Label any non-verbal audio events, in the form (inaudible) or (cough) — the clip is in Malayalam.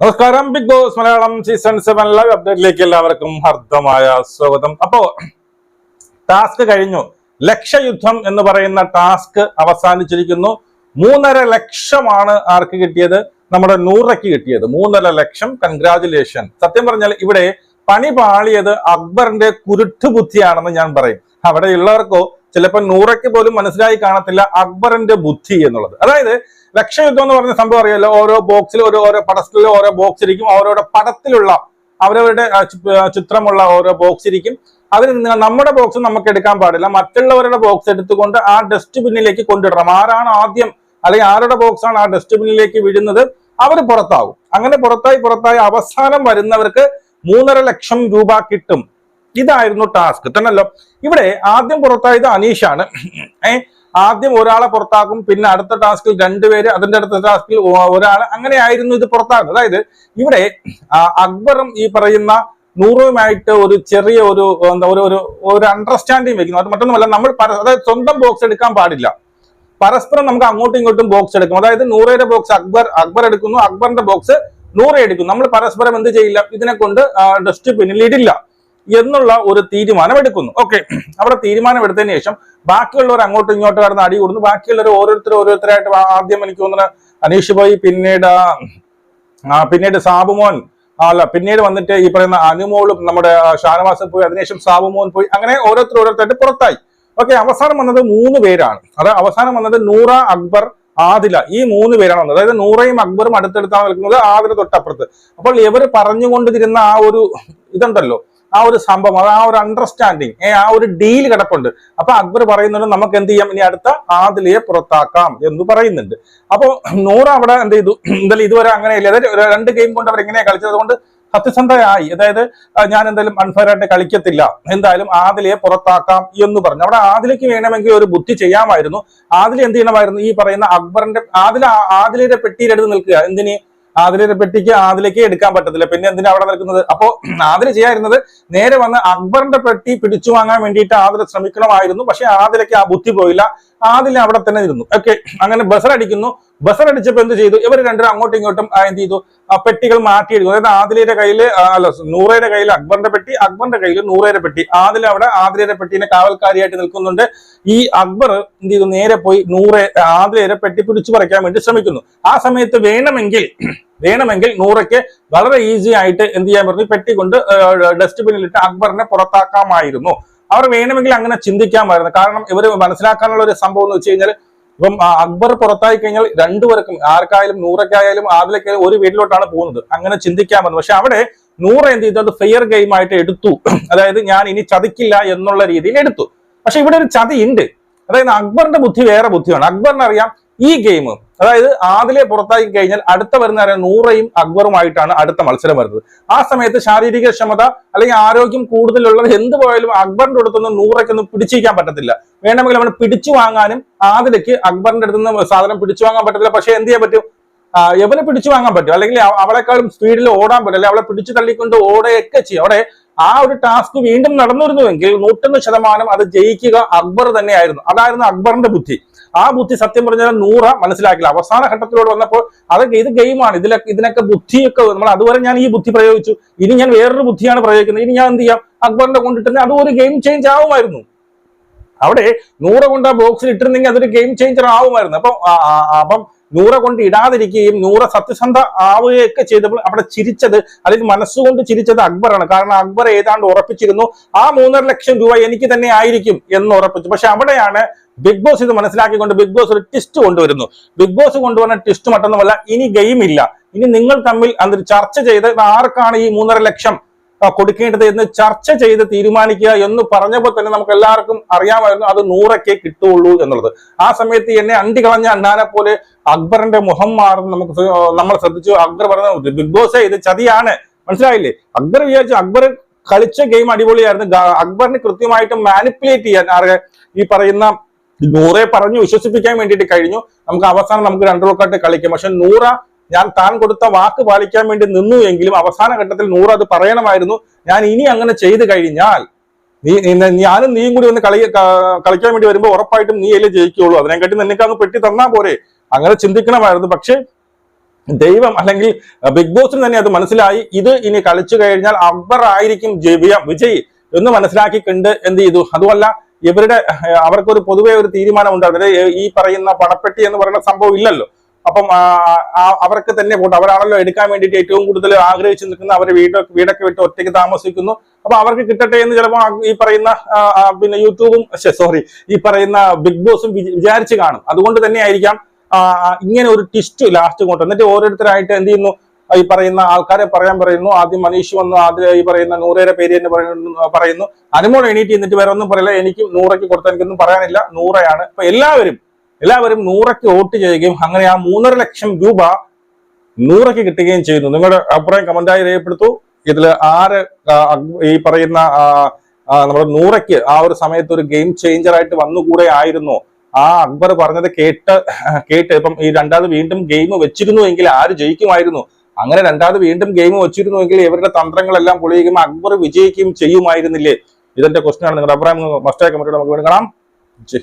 നമസ്കാരം. Bigg Boss Malayalam season seven live അപ്ഡേറ്റിലേക്ക് എല്ലാവർക്കും ഹർദ്ദമായ സ്വാഗതം. അപ്പോ ടാസ്ക് കഴിഞ്ഞു. ലക്ഷയുദ്ധം എന്ന് പറയുന്ന ടാസ്ക് അവസാനിച്ചിരിക്കുന്നു. മൂന്നര ലക്ഷമാണ് ആർക്ക് കിട്ടിയത്? നമ്മുടെ നൂറയ്ക്ക് കിട്ടിയത്. മൂന്നര ലക്ഷം. കൺഗ്രാചുലേഷൻ സത്യം പറഞ്ഞാൽ ഇവിടെ പണി പാളിയത് അക്ബറിന്റെ കുരുട്ടുബുദ്ധിയാണെന്ന് ഞാൻ പറയും. അവിടെ ഉള്ളവർക്കോ ചിലപ്പോൾ നൂറയ്ക്ക് പോലും മനസ്സിലായി കാണത്തില്ല അക്ബറിന്റെ ബുദ്ധി എന്നുള്ളത്. അതായത് ലക്ഷയുദ്ധം എന്ന് പറഞ്ഞ സംഭവം അറിയാലോ? ഓരോ ബോക്സിൽ ഓരോ ഓരോ പടത്തിലും ഓരോ ബോക്സ് ഇരിക്കും അവരവരുടെ പടത്തിലുള്ള അവരവരുടെ ചിത്രമുള്ള ഓരോ ബോക്സ് ഇരിക്കും അതിൽ നിന്ന് നമ്മുടെ ബോക്സ് നമുക്ക് എടുക്കാൻ പാടില്ല. മറ്റുള്ളവരുടെ ബോക്സ് എടുത്തുകൊണ്ട് ആ ഡസ്റ്റ്ബിന്നിലേക്ക് കൊണ്ടിടണം. ആരാണ് ആദ്യം അല്ലെങ്കിൽ ആരുടെ ബോക്സ് ആണ് ആ ഡസ്റ്റ്ബിന്നിലേക്ക് വീഴുന്നത്? അവർ പുറത്താവും. അങ്ങനെ പുറത്തായി പുറത്തായി അവസാനം വരുന്നവർക്ക് മൂന്നര ലക്ഷം രൂപ കിട്ടും. ഇതായിരുന്നു ടാസ്ക്. തന്നല്ലോ ഇവിടെ ആദ്യം പുറത്തായത് അനീഷാണ്. ഏഹ് ആദ്യം ഒരാളെ പുറത്താക്കും പിന്നെ അടുത്ത ടാസ്കിൽ രണ്ടുപേര് അതിന്റെ അടുത്ത ടാസ്കിൽ ഒരാൾ അങ്ങനെയായിരുന്നു ഇത് പുറത്താക്കുന്നത് അതായത് ഇവിടെ അക്ബറും ഈ പറയുന്ന നൂറുമായിട്ട് ഒരു ചെറിയ ഒരു എന്താ ഒരു ഒരു അണ്ടർസ്റ്റാൻഡിങ് വെക്കുന്നു. അത് മറ്റൊന്നുമല്ല നമ്മൾ അതായത് സ്വന്തം ബോക്സ് എടുക്കാൻ പാടില്ല. പരസ്പരം നമുക്ക് അങ്ങോട്ടും ഇങ്ങോട്ടും ബോക്സ് എടുക്കും. അതായത് നൂറയുടെ ബോക്സ് അക്ബർ അക്ബർ എടുക്കുന്നു അക്ബറിന്റെ ബോക്സ് നൂറ് എടുക്കും നമ്മൾ പരസ്പരം എന്ത് ചെയ്യില്ല? ഇതിനെ കൊണ്ട് ഡസ്റ്റ്ബിന്നിൽ ഇടില്ല. എന്നുള്ള ഒരു തീരുമാനം എടുക്കുന്നു ഓക്കെ അവിടെ തീരുമാനം എടുത്തതിന് ശേഷം ബാക്കിയുള്ളവർ അങ്ങോട്ടും ഇങ്ങോട്ടും കടന്ന് അടി കൂടുന്നു. ബാക്കിയുള്ളവർ ഓരോരുത്തർ ഓരോരുത്തരായിട്ട് ആദ്യം എനിക്ക് തോന്നുന്നത് അനീഷ് പോയി പിന്നീട് പിന്നീട് സാബുമോൻ അല്ല പിന്നീട് വന്നിട്ട് ഈ പറയുന്ന അനുമോളും നമ്മുടെ ഷാനവാസൻ ഷാനവാസ് പോയി. അതിനുശേഷം സാബുമോൻ പോയി. അങ്ങനെ ഓരോരുത്തർ ഓരോരുത്തരായിട്ട് പുറത്തായി. ഓക്കെ അവസാനം വന്നത് മൂന്ന് പേരാണ്. അത് അവസാനം വന്നത് നൂറ അക്ബർ ആദില. ഈ മൂന്ന് പേരാണ് വന്നത്. അതായത് നൂറയും അക്ബറും അടുത്തടുത്താണ് നിൽക്കുന്നത് ആദില തൊട്ടപ്പുറത്ത്. അപ്പോൾ ഇവർ പറഞ്ഞുകൊണ്ടിരുന്ന ആ ഒരു ഇതുണ്ടല്ലോ. ആ ഒരു സംഭവം അത് ആ ഒരു അണ്ടർസ്റ്റാൻഡിങ് ആ ഒരു ഡീൽ കിടപ്പുണ്ട്. അപ്പൊ അക്ബർ പറയുന്നുണ്ട് നമുക്ക് എന്ത് ചെയ്യാം? ഇനി അടുത്ത ആദിലയെ പുറത്താക്കാം എന്ന് പറയുന്നുണ്ട്. അപ്പോൾ നൂറ് അവിടെ എന്ത് ചെയ്തു? എന്തായാലും ഇതുവരെ അങ്ങനെയില്ല. അതായത് രണ്ട് ഗെയിം കൊണ്ട് അവർ എങ്ങനെയാണ് കളിച്ചത്? അതുകൊണ്ട് സത്യസന്ധയായി. അതായത് ഞാൻ എന്തായാലും അൺഫെയർ കളിക്കത്തില്ല. എന്തായാലും ആദിലയെ പുറത്താക്കാം എന്ന് പറഞ്ഞു. അവിടെ ആദിലയ്ക്ക് വേണമെങ്കിൽ ഒരു ബുദ്ധി ചെയ്യാമായിരുന്നു. ആദില എന്ത് ചെയ്യണമായിരുന്നു? ഈ പറയുന്ന അക്ബറിന്റെ ആദില ആദിലയുടെ പെട്ടിയിലെടുത്ത് നിൽക്കുക. എന്തിന്? ആദിലയുടെ പെട്ടിക്ക് ആദിലേക്ക് എടുക്കാൻ പറ്റത്തില്ല. പിന്നെ എന്തിനാ അവിടെ നിൽക്കുന്നത്? അപ്പോ ആദില ചെയ്യാതിരുന്നത് നേരെ വന്ന് അക്ബറിന്റെ പെട്ടി പിടിച്ചു വാങ്ങാൻ വേണ്ടിയിട്ട് ആദില ശ്രമിക്കണമായിരുന്നു. പക്ഷെ ആദിലേക്ക് ആ ബുദ്ധി പോയില്ല. ആദില അവിടെ തന്നെ ഇരുന്നു. ഓക്കെ അങ്ങനെ ബസർ അടിക്കുന്നു. ബസർ എന്ത് ചെയ്തു? ഇവർ രണ്ടും അങ്ങോട്ടും ഇങ്ങോട്ടും എന്ത് ചെയ്തു? ആ പെട്ടികൾ മാറ്റിയെടുക്കും അതായത് ആദിലയുടെ കയ്യിൽ അല്ല നൂറയുടെ കയ്യിൽ അക്ബറിന്റെ പെട്ടി അക്ബറിന്റെ കയ്യിൽ നൂറയുടെ പെട്ടി. ആദില അവിടെ ആദിലയുടെ പെട്ടിനെ കാവൽക്കാരിയായിട്ട് നിൽക്കുന്നുണ്ട്. ഈ അക്ബർ എന്ത് ചെയ്തു? നേരെ പോയി നൂറെ ആദിലയുടെ പെട്ടി പിടിച്ചു പറിക്കാൻ വേണ്ടി ശ്രമിക്കുന്നു. ആ സമയത്ത് വേണമെങ്കിൽ വേണമെങ്കിൽ നൂറയ്ക്ക് വളരെ ഈസി ആയിട്ട് എന്ത് ചെയ്യാൻ പറഞ്ഞു? പെട്ടി കൊണ്ട് ഡസ്റ്റ്ബിന്നിലിട്ട് അക്ബറിനെ പുറത്താക്കാമായിരുന്നു. അവർ വേണമെങ്കിൽ അങ്ങനെ ചിന്തിക്കാമായിരുന്നു. കാരണം ഇവർ മനസ്സിലാക്കാനുള്ള ഒരു സംഭവം എന്ന് വെച്ച് കഴിഞ്ഞാൽ ഇപ്പം അക്ബർ പുറത്തായി കഴിഞ്ഞാൽ രണ്ടുപേർക്കും ആർക്കായാലും നൂറയ്ക്കായാലും ആദിലക്കായാലും ഒരു വീട്ടിലോട്ടാണ് പോകുന്നത്. അങ്ങനെ ചിന്തിക്കാമെന്ന് പക്ഷെ അവിടെ നൂറ് എന്ത് ചെയ്തു? അത് ഫെയർ ഗെയിം ആയിട്ട് എടുത്തു. (clears throat) അതായത് ഞാൻ ഇനി ചതിക്കില്ല എന്നുള്ള രീതിയിൽ എടുത്തു. പക്ഷെ ഇവിടെ ഒരു ചതി ഉണ്ട് അതായത് അക്ബറിന്റെ ബുദ്ധി വേറെ ബുദ്ധിയാണ്. അക്ബറിനറിയാം ഈ ഗെയിം അതായത് ആദിലെ പുറത്താക്കി കഴിഞ്ഞാൽ അടുത്ത വരുന്ന നൂറയും അക്ബറുമായിട്ടാണ് അടുത്ത മത്സരം വരുന്നത്. ആ സമയത്ത് ശാരീരിക ക്ഷമത അല്ലെങ്കിൽ ആരോഗ്യം കൂടുതലുള്ളത് എന്ത് പോയാലും അക്ബറിന്റെ അടുത്തൊന്നും നൂറയ്ക്കൊന്നും പിടിച്ചിരിക്കാൻ പറ്റത്തില്ല. വേണമെങ്കിൽ അവന് പിടിച്ചു വാങ്ങാനും ആദിലയ്ക്ക് അക്ബറിന്റെ അടുത്ത് നിന്ന് സാധനം പിടിച്ചു വാങ്ങാൻ പറ്റത്തില്ല. പക്ഷെ എന്ത് ചെയ്യാൻ പറ്റും? എവനെ പിടിച്ചു വാങ്ങാൻ പറ്റും? അല്ലെങ്കിൽ അവളെക്കാളും സ്പീഡിൽ ഓടാൻ പറ്റും. അല്ലെങ്കിൽ അവളെ പിടിച്ചു തള്ളിക്കൊണ്ട് ഓടുകയൊക്കെ ചെയ്യും. അവിടെ ആ ഒരു ടാസ്ക് വീണ്ടും നടന്നിരുന്നുവെങ്കിൽ നൂറ്റൊന്ന് ശതമാനം അത് ജയിക്കുക അക്ബർ തന്നെയായിരുന്നു. അതായിരുന്നു അക്ബറിന്റെ ബുദ്ധി. ആ ബുദ്ധി സത്യം പറഞ്ഞാൽ നൂറ മനസ്സിലാക്കില്ല. അവസാന ഘട്ടത്തിലൂടെ വന്നപ്പോൾ അതൊക്കെ ഇത് ഗെയിമാണ് ഇതിലൊക്കെ ഇതിനൊക്കെ ബുദ്ധിയൊക്കെ നമ്മൾ അതുവരെ ഞാൻ ഈ ബുദ്ധി പ്രയോഗിച്ചു. ഇനി ഞാൻ വേറൊരു ബുദ്ധിയാണ് പ്രയോഗിക്കുന്നത്. ഇനി ഞാൻ എന്ത് ചെയ്യാം? അക്ബറിന്റെ കൊണ്ടിട്ട് അത് ഒരു ഗെയിം ചേഞ്ച് ആവുമായിരുന്നു. അവിടെ നൂറ് കൊണ്ട് ആ ബോക്സിൽ ഇട്ടിരുന്നെങ്കിൽ അതൊരു ഗെയിം ചേഞ്ചർ ആവുമായിരുന്നു. അപ്പം അപ്പം നൂറ കൊണ്ട് ഇടാതിരിക്കുകയും നൂറ സത്യസന്ധ ആവുകയൊക്കെ ചെയ്തപ്പോൾ അവിടെ ചിരിച്ചത് അല്ലെങ്കിൽ മനസ്സുകൊണ്ട് ചിരിച്ചത് അക്ബറാണ്. കാരണം അക്ബർ ഏതാണ്ട് ഉറപ്പിച്ചിരുന്നു ആ മൂന്നര ലക്ഷം രൂപ എനിക്ക് തന്നെ ആയിരിക്കും എന്ന് ഉറപ്പിച്ചു. പക്ഷെ അവിടെയാണ് ബിഗ് ബോസ് ഇത് മനസ്സിലാക്കിക്കൊണ്ട് ബിഗ് ബോസ് ഒരു ട്വിസ്റ്റ് കൊണ്ടുവരുന്നു. ബിഗ് ബോസ് കൊണ്ടുവന്ന ട്വിസ്റ്റ് മറ്റൊന്നുമല്ല ഇനി ഗെയിം ഇല്ല ഇനി നിങ്ങൾ തമ്മിൽ അതൊരു ചർച്ച ചെയ്ത് ആർക്കാണ് ഈ മൂന്നര ലക്ഷം കൊടുക്കേണ്ടത് എന്ന് ചർച്ച ചെയ്ത് തീരുമാനിക്കുക എന്ന് പറഞ്ഞപ്പോൾ തന്നെ നമുക്ക് എല്ലാവർക്കും അറിയാമായിരുന്നു അത് നൂറൊക്കെ കിട്ടുള്ളൂ എന്നുള്ളത്. ആ സമയത്ത് എന്നെ അണ്ടി കളഞ്ഞ അണ്ണാനെ പോലെ അക്ബറിന്റെ മുഖം മാറുന്നു നമുക്ക് നമ്മൾ ശ്രദ്ധിച്ചു. അക്ബർ പറഞ്ഞു ബിഗ് ബോസ് ഇത് ചതിയാണ്. മനസ്സിലായില്ലേ? അക്ബർ വിചാരിച്ചു അക്ബർ കളിച്ച ഗെയിം അടിപൊളിയായിരുന്നു. അക്ബറിന് കൃത്യമായിട്ട് മാനിപ്പുലേറ്റ് ചെയ്യാൻ ആരെ ഈ പറയുന്ന നൂറെ പറഞ്ഞു വിശ്വസിപ്പിക്കാൻ വേണ്ടിയിട്ട് കഴിഞ്ഞു. നമുക്ക് അവസാനം നമുക്ക് രണ്ടു റോക്കായിട്ട് കളിക്കാം. പക്ഷെ നൂറ ഞാൻ താൻ കൊടുത്ത വാക്ക് പാലിക്കാൻ വേണ്ടി നിന്നു എങ്കിലും അവസാന ഘട്ടത്തിൽ നൂറ് അത് പറയണമായിരുന്നു. ഞാൻ ഇനി അങ്ങനെ ചെയ്തു കഴിഞ്ഞാൽ നീ ഞാനും നീയും കൂടി ഒന്ന് കളി കളിക്കാൻ വേണ്ടി വരുമ്പോൾ ഉറപ്പായിട്ടും നീ അല്ലേ ജയിക്കുകയുള്ളൂ. അതിനെക്കാട്ടി നിനക്ക് അങ്ങ് പെട്ടി തന്നാ പോരെ. അങ്ങനെ ചിന്തിക്കണമായിരുന്നു. പക്ഷെ ദൈവം അല്ലെങ്കിൽ ബിഗ് ബോസിന് തന്നെ അത് മനസ്സിലായി. ഇത് ഇനി കളിച്ചു കഴിഞ്ഞാൽ അക്ബർ ആയിരിക്കും ജവിയ വിജയ് എന്ന് മനസ്സിലാക്കിക്കൊണ്ട് എന്ത് ചെയ്തു. അതുമല്ല ഇവരുടെ അവർക്കൊരു പൊതുവെ ഒരു തീരുമാനം ഉണ്ട് ഈ പറയുന്ന പണപ്പെട്ടി എന്ന് പറയുന്ന സംഭവം ഇല്ലല്ലോ. അപ്പം അവർക്ക് തന്നെ പോട്ടെ അവരാണല്ലോ എടുക്കാൻ വേണ്ടിയിട്ട് ഏറ്റവും കൂടുതൽ ആഗ്രഹിച്ചു നിൽക്കുന്ന അവർ വീട് വീടൊക്കെ വിട്ട് ഒറ്റയ്ക്ക് താമസിക്കുന്നു. അപ്പൊ അവർക്ക് കിട്ടട്ടെ എന്ന് ചിലപ്പോൾ ഈ പറയുന്ന പിന്നെ യൂട്യൂബും സോറി ഈ പറയുന്ന ബിഗ് ബോസും വിചാരിച്ചു കാണും. അതുകൊണ്ട് തന്നെ ആയിരിക്കാം ഇങ്ങനെ ഒരു ട്വിസ്റ്റ് ലാസ്റ്റ് കൊണ്ട്. എന്നിട്ട് ഓരോരുത്തരായിട്ട് എന്ത് ചെയ്യുന്നു? ഈ പറയുന്ന ആൾക്കാരെ പറയാൻ പറയുന്നു. ആദ്യം മനീഷ് വന്നു ആദ്യം ഈ പറയുന്ന നൂറയുടെ പേര് തന്നെ പറയുന്നു പറയുന്നു. അനുമോൾ എണീറ്റ് എന്നിട്ട് വേറെ ഒന്നും പറയില്ല. എനിക്ക് നൂറയ്ക്ക് കൊടുത്താൽ എനിക്കൊന്നും പറയാനില്ല. നൂറയാണ്. അപ്പൊ എല്ലാവരും എല്ലാവരും നൂറയ്ക്ക് വോട്ട് ചെയ്യുകയും അങ്ങനെ ആ മൂന്നര ലക്ഷം രൂപ നൂറയ്ക്ക് കിട്ടുകയും ചെയ്യുന്നു. നിങ്ങളുടെ അഭിപ്രായം കമന്റായി രേഖപ്പെടുത്തൂ. ഇതിൽ ആര് ഈ പറയുന്ന നമ്മുടെ നൂറയ്ക്ക് ആ ഒരു സമയത്ത് ഒരു ഗെയിം ചേഞ്ചർ ആയിട്ട് വന്നുകൂടെ ആയിരുന്നു. ആ അക്ബർ പറഞ്ഞത് കേട്ട് കേട്ട് ഇപ്പം ഈ രണ്ടാമത് വീണ്ടും ഗെയിം വെച്ചിരുന്നു എങ്കിൽ ആര് ജയിക്കുമായിരുന്നു? അങ്ങനെ രണ്ടാമത് വീണ്ടും ഗെയിം വെച്ചിരുന്നുവെങ്കിൽ ഇവരുടെ തന്ത്രങ്ങളെല്ലാം പൊളിയുകയും അക്ബർ വിജയിക്കുകയും ചെയ്യുമായിരുന്നില്ലേ? ഇതെന്റെ ക്വസ്റ്റ്യൻ ആണ്. നിങ്ങളുടെ അഭിപ്രായം മസ്റ്റായി കമന്റ് നമുക്ക് വേണ്ടി കാണാം. ജയ്